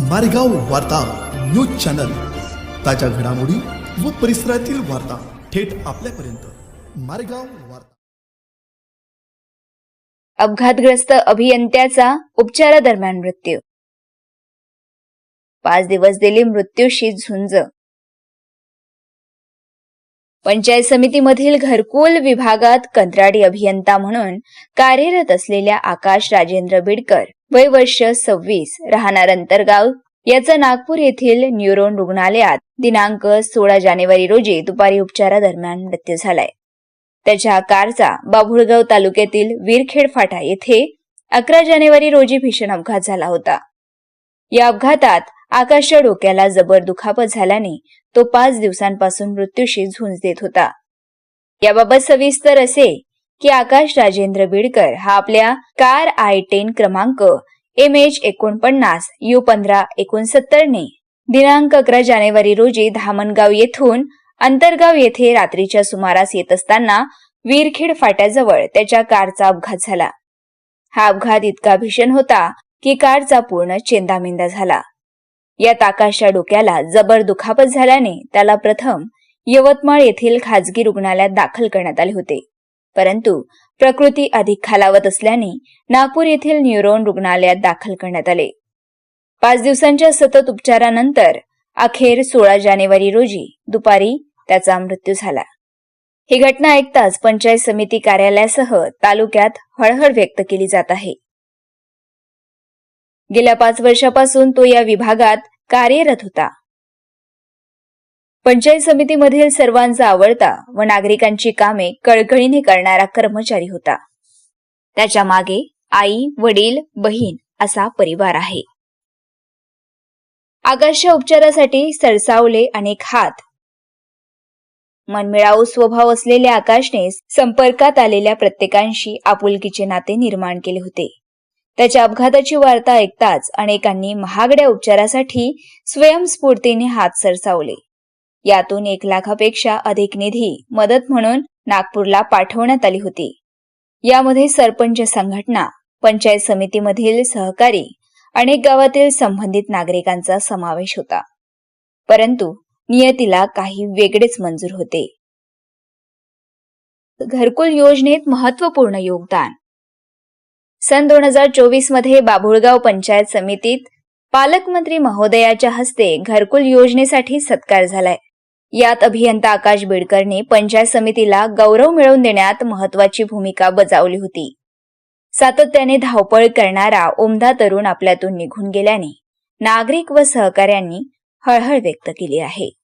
मारेगाव वार्ता news channel. ताज्या घडामोडी व परिसरातील वार्ता थेट आपल्यापर्यंत. मारेगाव वार्ता. अपघातग्रस्त अभियंत्याचा उपचारादरम्यान मृत्यू. पाच दिवस दिली मृत्यूशी झुंज. पंचायत समितीमधील घरकुल विभागात कंत्राटी अभियंता म्हणून कार्यरत असलेल्या आकाश राजेंद्र बिडकर. वय वर्ष सव्वीस राहणार अंतरगाव. याचं नागपूर येथील न्यूरोन रुग्णालयात दिनांक सोळा जानेवारी रोजी दुपारी उपचारादरम्यान मृत्यू झालाय. त्याच्या कारचा बाभुळगाव तालुक्यातील वीरखेड फाटा येथे अकरा जानेवारी रोजी भीषण अपघात झाला होता. या अपघातात आकाशच्या डोक्याला जबर दुखापत झाल्याने तो पाच दिवसांपासून मृत्यूशी झुंज देत होता. याबाबत सविस्तर असे की आकाश राजेंद्र बिडकर हा आपल्या कार आय टेन क्रमांक एम एच एकोणपन्नास यू पंधरा एकोणसत्तरने. दिनांक अकरा जानेवारी रोजी धामणगाव येथून अंतरगाव येथे रात्रीच्या सुमारास येत असताना वीरखेड फाट्याजवळ त्याच्या कारचा अपघात झाला. हा अपघात इतका भीषण होता की कारचा पूर्ण चेंदामेंदा झाला. यात आकाशच्या डोक्याला जबर दुखापत झाल्याने त्याला प्रथम यवतमाळ येथील खाजगी रुग्णालयात दाखल करण्यात आले होते. परंतु प्रकृती अधिक खालावत असल्याने नागपूर येथील न्यूरोन रुग्णालयात दाखल करण्यात आले. पाच दिवसांच्या सतत उपचारानंतर अखेर सोळा जानेवारी रोजी दुपारी त्याचा मृत्यू झाला. ही घटना ऐकताच पंचायत समिती कार्यालयासह तालुक्यात हळहळ व्यक्त केली जात आहे. गेल्या पाच वर्षापासून तो या विभागात कार्यरत होता. पंचायत समितीमधील सर्वांचा आवडता व नागरिकांची कामे कळकळीने करणारा कर्मचारी होता. त्याच्यामागे आई वडील बहीण असा परिवार आहे. आकाशच्या उपचारासाठी सरसावले अनेक हात. मनमिळावू स्वभाव असलेल्या आकाशने संपर्कात आलेल्या प्रत्येकांशी आपुलकीचे नाते निर्माण केले होते. त्याच्या अपघाताची वार्ता ऐकताच अनेकांनी महागड्या उपचारासाठी स्वयंस्फूर्तीने हात सरसावले. यातून एक लाखापेक्षा अधिक निधी मदत म्हणून नागपूरला पाठवण्यात आली होती. यामध्ये सरपंच संघटना पंचायत समितीमधील सहकारी अनेक गावातील संबंधित नागरिकांचा समावेश होता. परंतु नियतीला काही वेगळेच मंजूर होते. घरकुल योजनेत महत्त्वपूर्ण योगदान. सन दोन हजार चोवीसमध्ये बाभुळगाव पंचायत समितीत पालकमंत्री महोदयाच्या हस्ते घरकुल योजनेसाठी सत्कार झालाय. यात अभियंता आकाश बेडकरने पंचायत समितीला गौरव मिळवून देण्यात महत्वाची भूमिका बजावली होती. सातत्याने धावपळ करणारा उमदा तरुण आपल्यातून निघून गेल्याने नागरिक व सहकाऱ्यांनी हळहळ व्यक्त केली आहे.